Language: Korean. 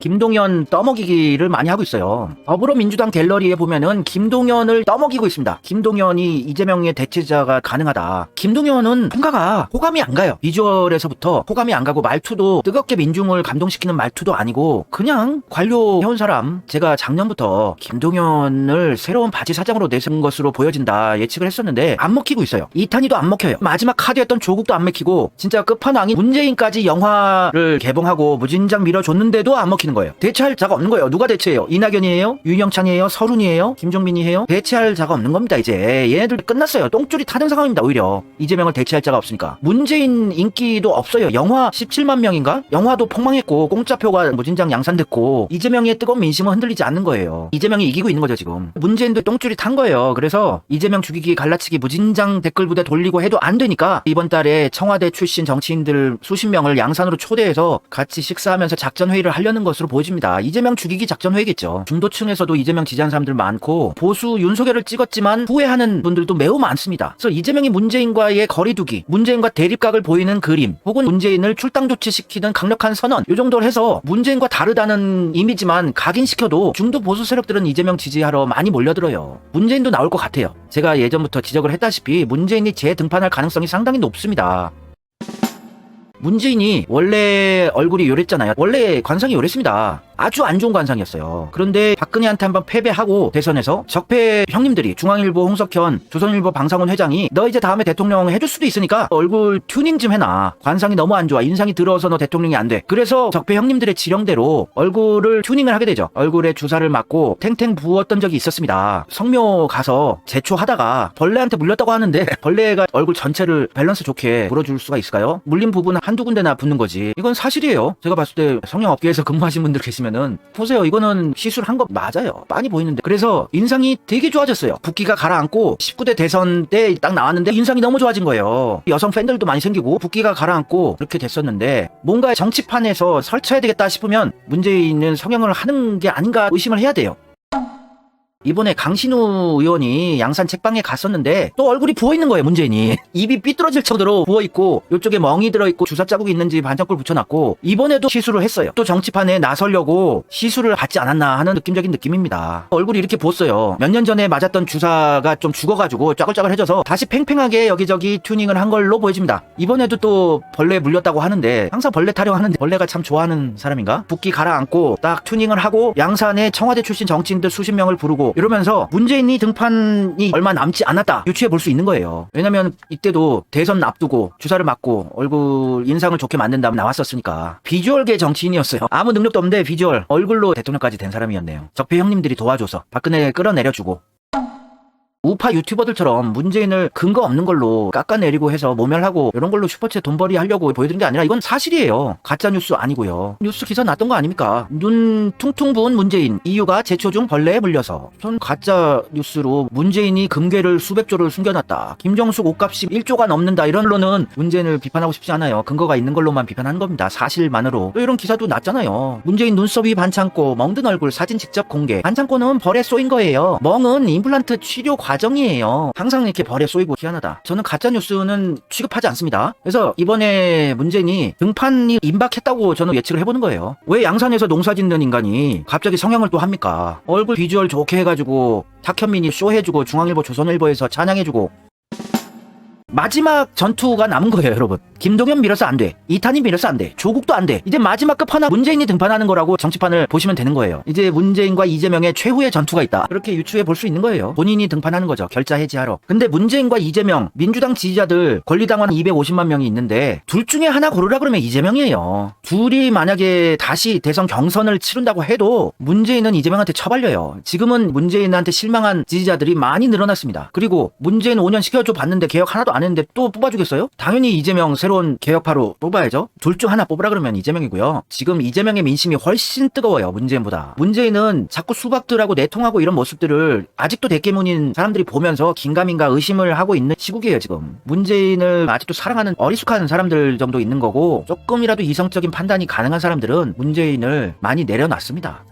김동연 떠먹이기를 많이 하고 있어요. 더불어민주당 갤러리에 보면은 김동연을 떠먹이고 있습니다. 김동연이 이재명의 대체자가 가능하다. 김동연은 뭔가가 호감이 안 가요. 비주얼에서부터 호감이 안 가고 말투도 뜨겁게 민중을 감동시키는 말투도 아니고 그냥 관료 해온 사람. 제가 작년부터 김동연을 새로운 바지 사장으로 내세운 것으로 보여진다 예측을 했었는데 안 먹히고 있어요. 이탄이도 안 먹혀요. 마지막 카드였던 조국도 안 먹히고 진짜 끝판왕인 문재인까지 영화를 개봉하고 무진장 밀어줬는데도 안 먹히는 거예요. 대체할 자가 없는 거예요. 누가 대체해요? 이낙연이에요? 윤영찬이에요? 서른이에요? 김종민이에요? 대체할 자가 없는 겁니다. 이제 얘네들 끝났어요. 똥줄이 타는 상황입니다. 오히려 이재명을 대체할 자가 없으니까 문재인 인기도 없어요. 영화 17만 명인가? 영화도 폭망했고 공짜표가 무진장 양산됐고 이재명의 뜨거운 민심은 흔들리지 않는 거예요. 이재명이 이기고 있는 거죠 지금. 문재인도 똥줄이 탄 거예요. 그래서 이재명 죽이기 갈라치기 무진장 댓글 부대 돌리고 해도 안 되니까 이번 달에 청와대 출신 정치인들 수십 명을 양산으로 초대해서 같이 식사하면서 작전 회의를 하려는 것으로 보여집니다. 이재명 죽이기 작전 회의겠죠. 중도층에서도 이재명 지지하는 사람들 많고 보수 윤석열을 찍었지만 후회하는 분들도 매우 많습니다. 그래서 이재명이 문재인과의 거리두기, 문재인과 대립각을 보이는 그림, 혹은 문재인을 출당 조치시키는 강력한 선언, 이 정도를 해서 문재인과 다르다는 이미지만 각인시켜도 중도 보수 세력들은 이재명 지지하러 많이 몰려들어요. 문재인도 나올 것 같아요. 제가 예전부터 지적을 했다시피 문재인이 재등판할 가능성이 상당히 높습니다. 문재인이 원래 얼굴이 요랬잖아요. 원래 관상이 요랬습니다. 아주 안 좋은 관상이었어요. 그런데 박근혜한테 한번 패배하고 대선에서 적폐 형님들이 중앙일보 홍석현, 조선일보 방상훈 회장이 너 이제 다음에 대통령 해줄 수도 있으니까 얼굴 튜닝 좀 해놔. 관상이 너무 안 좋아. 인상이 들어서 너 대통령이 안 돼. 그래서 적폐 형님들의 지령대로 얼굴을 튜닝을 하게 되죠. 얼굴에 주사를 맞고 탱탱 부었던 적이 있었습니다. 성묘 가서 제초하다가 벌레한테 물렸다고 하는데 벌레가 얼굴 전체를 밸런스 좋게 물어줄 수가 있을까요? 물린 부분은 한두 군데나 붙는 거지. 이건 사실이에요. 제가 봤을 때 성형업계에서 근무하신 분들 계시면 은 보세요. 이거는 시술한 거 맞아요. 빤히 보이는데. 그래서 인상이 되게 좋아졌어요. 붓기가 가라앉고 19대 대선 때 딱 나왔는데 인상이 너무 좋아진 거예요. 여성 팬들도 많이 생기고 붓기가 가라앉고 그렇게 됐었는데 뭔가 정치판에서 설쳐야 되겠다 싶으면 문재인은 성형을 하는 게 아닌가 의심을 해야 돼요. 이번에 강신우 의원이 양산 책방에 갔었는데 또 얼굴이 부어 있는 거예요 문재인이. 입이 삐뚤어질 정도로 부어 있고 이쪽에 멍이 들어 있고 주사 자국이 있는지 반창골 붙여놨고 이번에도 시술을 했어요. 또 정치판에 나서려고 시술을 받지 않았나 하는 느낌적인 느낌입니다. 얼굴이 이렇게 부었어요. 몇 년 전에 맞았던 주사가 좀 죽어가지고 짜글짜글해져서 다시 팽팽하게 여기저기 튜닝을 한 걸로 보여집니다. 이번에도 또 벌레 물렸다고 하는데 항상 벌레 타령하는데 벌레가 참 좋아하는 사람인가? 붓기 가라앉고 딱 튜닝을 하고 양산에 청와대 출신 정치인들 수십 명을 부르고 이러면서 문재인이 등판이 얼마 남지 않았다 유추해 볼 수 있는 거예요. 왜냐면 이때도 대선 앞두고 주사를 맞고 얼굴 인상을 좋게 만든 다음 나왔었으니까 비주얼계 정치인이었어요. 아무 능력도 없는데 비주얼 얼굴로 대통령까지 된 사람이었네요. 적폐 형님들이 도와줘서 박근혜 끌어내려주고 우파 유튜버들처럼 문재인을 근거 없는 걸로 깎아내리고 해서 모멸하고 이런 걸로 슈퍼챗 돈벌이 하려고 보여드린 게 아니라 이건 사실이에요. 가짜 뉴스 아니고요. 뉴스 기사 났던 거 아닙니까? 눈 퉁퉁 부은 문재인 이유가 제초 중 벌레에 물려서 전 가짜 뉴스로 문재인이 금괴를 수백 조를 숨겨놨다. 김정숙 옷값이 1조가 넘는다. 이런 걸로는 문재인을 비판하고 싶지 않아요. 근거가 있는 걸로만 비판하는 겁니다. 사실만으로. 또 이런 기사도 났잖아요. 문재인 눈썹이 반창고 멍든 얼굴 사진 직접 공개. 반창고는 벌에 쏘인 거예요. 멍은 임플란트 치료 과정 이에요. 항상 이렇게 벌에 쏘이고 희한하다. 저는 가짜 뉴스는 취급하지 않습니다. 그래서 이번에 문재인이 등판이 임박했다고 저는 예측을 해보는 거예요. 왜 양산에서 농사 짓는 인간이 갑자기 성형을 또 합니까? 얼굴 비주얼 좋게 해가지고 탁현민이 쇼해주고 중앙일보 조선일보에서 찬양해주고 마지막 전투가 남은 거예요, 여러분. 김동연 밀어서 안 돼. 이탄이 밀어서 안 돼. 조국도 안 돼. 이제 마지막 끝판왕 문재인이 등판하는 거라고 정치판을 보시면 되는 거예요. 이제 문재인과 이재명의 최후의 전투가 있다. 그렇게 유추해 볼 수 있는 거예요. 본인이 등판하는 거죠. 결자 해지하러. 근데 문재인과 이재명, 민주당 지지자들 권리당원 250만 명이 있는데 둘 중에 하나 고르라 그러면 이재명이에요. 둘이 만약에 다시 대선 경선을 치른다고 해도 문재인은 이재명한테 처발려요. 지금은 문재인한테 실망한 지지자들이 많이 늘어났습니다. 그리고 문재인 5년 시켜줘 봤는데 개혁 하나도 안 했는데 또 뽑아주겠어요? 당연히 이재명 새로운 개혁파로 뽑아야죠. 둘 중 하나 뽑으라 그러면 이재명이고요. 지금 이재명의 민심이 훨씬 뜨거워요. 문재인보다. 문재인은 자꾸 수박들하고 내통하고 이런 모습들을 아직도 대깨문인 사람들이 보면서 긴가민가 의심을 하고 있는 시국이에요 지금. 문재인을 아직도 사랑하는 어리숙한 사람들 정도 있는 거고 조금이라도 이성적인 판단이 가능한 사람들은 문재인을 많이 내려놨습니다.